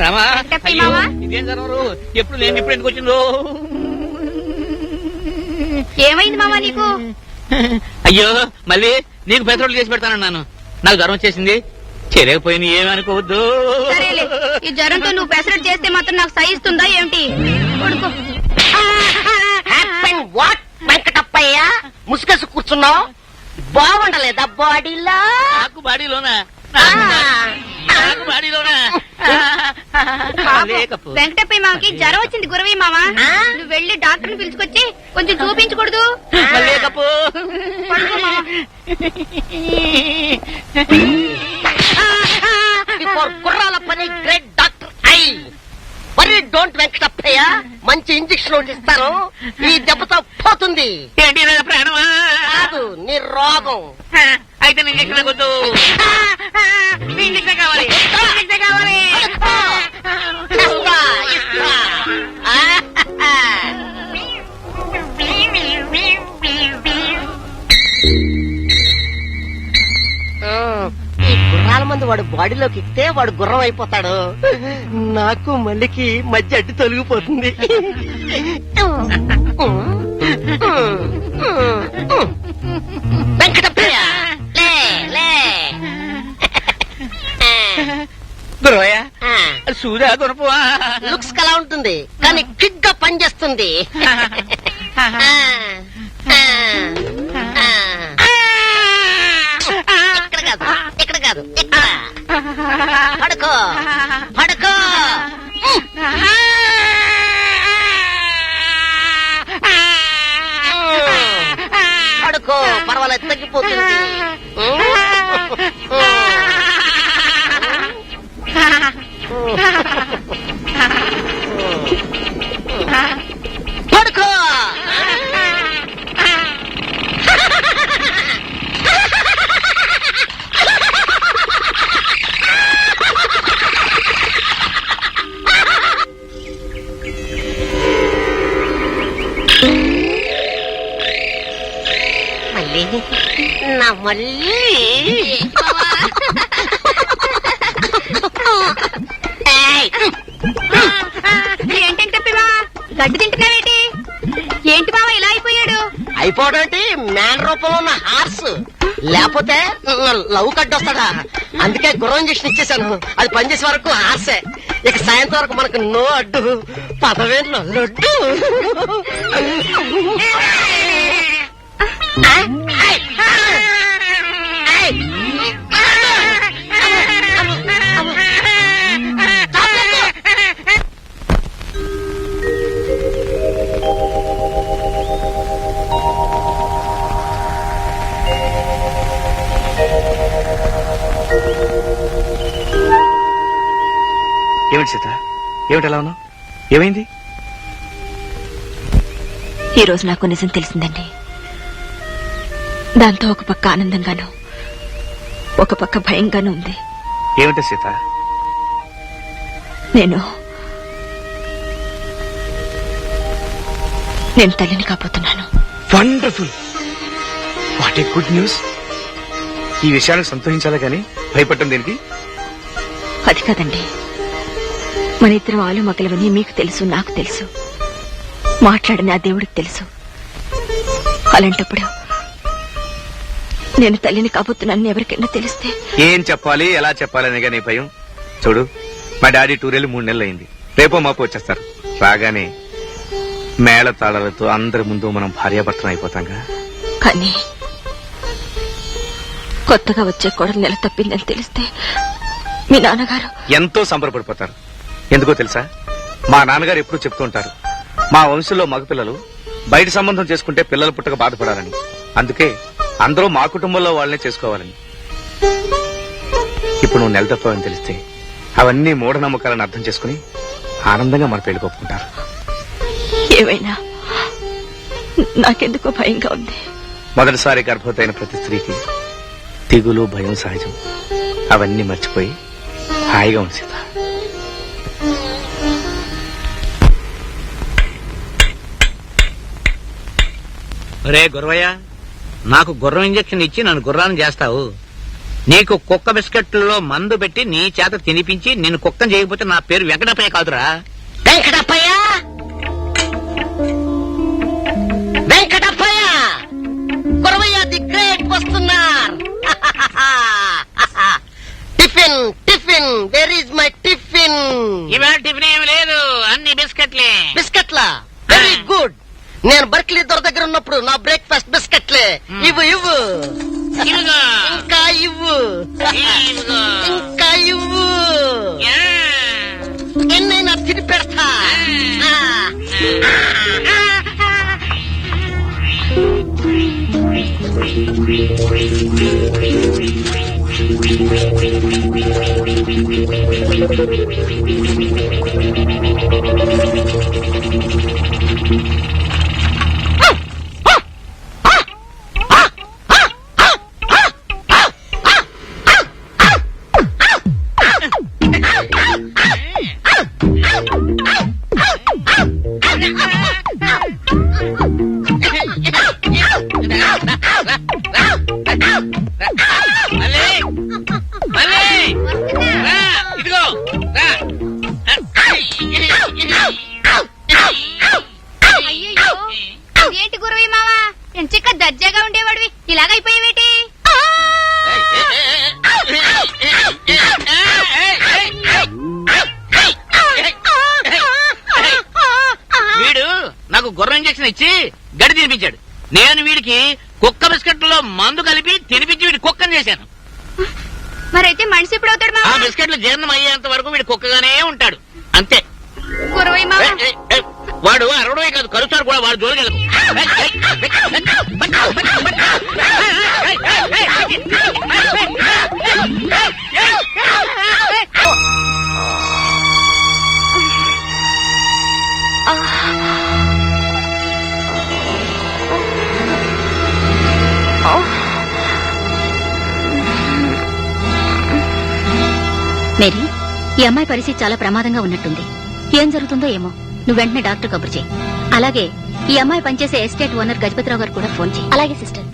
రామా అయ్యో, మావా? ఇదేం జరగరు ఎప్పుడు నేను ఇప్పుడు ఎందుకు వచ్చిందో ఏమైంది మావా నీకు? అయ్యో మళ్ళీ నీకు పెట్రోల్ చేసి పెడతానన్నాను నాకు జ్వరం వచ్చేసింది. చేయలేకపోయింది ఏమీ అనుకోవద్దు. సరేలే ఈ జ్వరంతో నువ్వు పెసరట్ చేస్తే మాత్రం నాకు సహిస్తుందా ఏమిటి? పడుకో హ్యాపెన్ వాట్ వెంకటప్పయ్య? ముసుగేసి కూర్చున్నావు? బాగుండలేదా బాడీలా? నాకు బాడీలోనా? నాకు బాడీలోనా? వెంకటప్పయ్య మామకి జ్వరం వచ్చింది గురవయ్య మామ? నువ్వు వెళ్ళి డాక్టర్ని పిలుచుకొచ్చి కొంచెం చూపించకూడదు. లేకపో. గుర్రాల పని great doctor I. Worry don't Venkatappayya. మంచి ఇంజక్షన్ ఇస్తాను. ఈ దెబ్బతో పోతుంది. ఏంటి నా ప్రాణమా? కాదు నీ రోగం. అయితే నేను ఇంజక్షన్ వద్దు ఇంజక్షన్ కావాలి. ఇంజక్షన్ కావాలి. వాడు బాడీలోకి ఎక్కితే వాడు గుర్రం అయిపోతాడు. నాకు మళ్ళీకి మధ్య అడ్డు తొలగిపోతుంది. వెంకటప్రియ! లే లే. గురవయ్య ఆ, సూదా గురపవా లుక్స్ కలా ఉంటుంది కానీ క్విక్గా పనిచేస్తుంది మళ్ళీ నా మళ్ళీ. గడ్డి తింటున్నావేటి? ఏంటి మామ ఇలా అయిపోయాడు? అయిపోవడం ఏంటి? మ్యాన్ రూపంలో ఉన్న హార్స్. లేకపోతే లవ్ కట్టొస్తాడా అందుకే గుర్రం ఇంజక్షన్ ఇచ్చేసాను అది పనిచేసే వరకు హార్సే ఇక సాయంత్రం వరకు మనకు నో అడ్డు. పదవేళ్ళు లడ్డు ఏమిటి ఎలా ఉన్నావు? ఏమైంది? ఈ రోజు నాకు నిజం తెలిసిందండి. దాంతో ఒక పక్క ఆనందంగాను ఒక పక్క భయంగాను ఉంది. ఏమిటి సీత? నేను నేను తల్లిని కాబోతున్నాను. Wonderful! What a good news! ఈ విషయానికి సంతోషించాలా గాని భయపడటం దేనికి? అది కాదండి. మన ఇద్దరం ఆలు మగలవని మీకు తెలుసు నాకు తెలుసు. మాట్లాడిన ఆ దేవుడికి తెలుసు. అలాంటప్పుడు నేను తల్లిని కాబోతున్నానని ఎవరికైనా తెలిస్తే? ఏం చెప్పాలి ఎలా చెప్పాలి అనే కానీ భయం? చూడు మా డాడీ టూర్ వెళ్ళి మూడు నెలలు అయింది రేపో మాపు వచ్చేస్తారు. రాగానే మేళ తాళాలతో అందరి ముందు మనం భార్యాభర్తలు అయిపోతాంగా కానీ కొత్తగా వచ్చే కోడలు నెల తప్పిందని తెలిస్తే మీ నాన్నగారు ఎంతో సంబరపడిపోతారు. ఎందుకో తెలుసా? మా నాన్నగారు ఎప్పుడూ చెప్తూ ఉంటారు మా వంశంలో మగపిల్లలు బయట సంబంధం చేసుకుంటే పిల్లలు పుట్టక బాధపడాలని. అందుకే అందరూ మా కుటుంబంలో వాళ్ళనే చేసుకోవాలని. ఇప్పుడు నువ్వు నెల తప్పవని తెలిస్తే అవన్నీ మూఢనమ్మకాలను అర్థం చేసుకుని ఆనందంగా మన పెళ్ళి ఒప్పుకుంటారు ఏమైనా? నాకెందుకో భయంగా ఉంది. మొదటిసారి గర్భవతి అయిన ప్రతి స్త్రీకి దిగులు భయం సహజం అవన్నీ మర్చిపోయి హాయిగా ఉంది సీత రే గుర్రయ్య నాకు గుర్రం ఇంజక్షన్ ఇచ్చి నన్ను గుర్రాన్ని చేస్తావు. నీకు కుక్క బిస్కెట్లలో మందు పెట్టి నీ చేత తినిపించి నేను కుక్కను చేయకపోతే నా పేరు వెంకటప్పయ్య కాదురా. వెంకటప్పయ్య! వెంకటప్పయ్య! గురవయ్య ది గ్రేట్ వస్తున్నారు. Tiffin tiffin where is my tiffin? ఇవాళ టిఫిన్ ఏమి లేదు అన్ని బిస్కెట్లే బిస్కెట్లా వెరీ గుడ్ నేను బర్క్లీ దొర దగ్గర ఉన్నప్పుడు నా బ్రేక్ఫాస్ట్ బిస్కెట్లే ఇవ్వు ఇవ్వు. ఇంకా ఇవ్వు. ఇంకా ఇవ్వు. ఎన్నైనా తిని పెడతా ఆ. మళ్ళీ. ఏంటి గురవయ్య మావా? ఎంచిక్క దర్జాగా ఉండేవాడివి. ఇలాగైపోయావేటి వీడు నాకు గుర్రం ఇంజక్షన్ ఇచ్చి గడి తినిపించాడు. నేను వీడికి కుక్క బిస్కెట్లలో మందు కలిపి తినిపించి వీడి కుక్కని చేశాను. మరైతే మనిషి ఎప్పుడు అవుతాడు ఆ బిస్కెట్లు జీర్ణం అయ్యేంత వరకు వీడు కుక్కగానే ఉంటాడు. అంతే. ఏయ్, వాడు అరవడమే కాదు కరుస్తాడు కూడా వాడు జోలికి మేరీ ఈ అమ్మాయి పరిస్థితి చాలా ప్రమాదంగా ఉన్నట్టుంది. ఏం జరుగుతుందో ఏమో. నువ్వు వెంటనే డాక్టర్ కబురు చేయి. అలాగే ఈ అమ్మాయి పనిచేసే ఎస్టేట్ ఓనర్ గజపతిరావు గారు కూడా ఫోన్ చేయి. అలాగే సిస్టర్.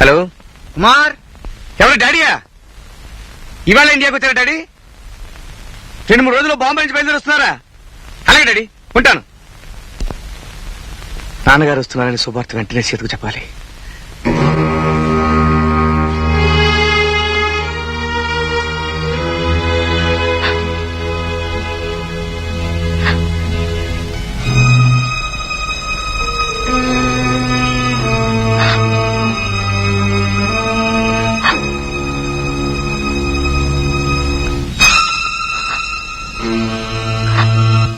హలో? కుమార్! ఎవరు డాడీయా? ఇవాళ ఇండియాకి వచ్చారా డాడీ? రెండు మూడు రోజులు బాంబే నుంచి బయలుదేరి వస్తున్నారా అలాగే డాడీ ఉంటాను. నాన్నగారు వస్తున్నారని శుభార్త వెంటనే చేతికి చెప్పాలి.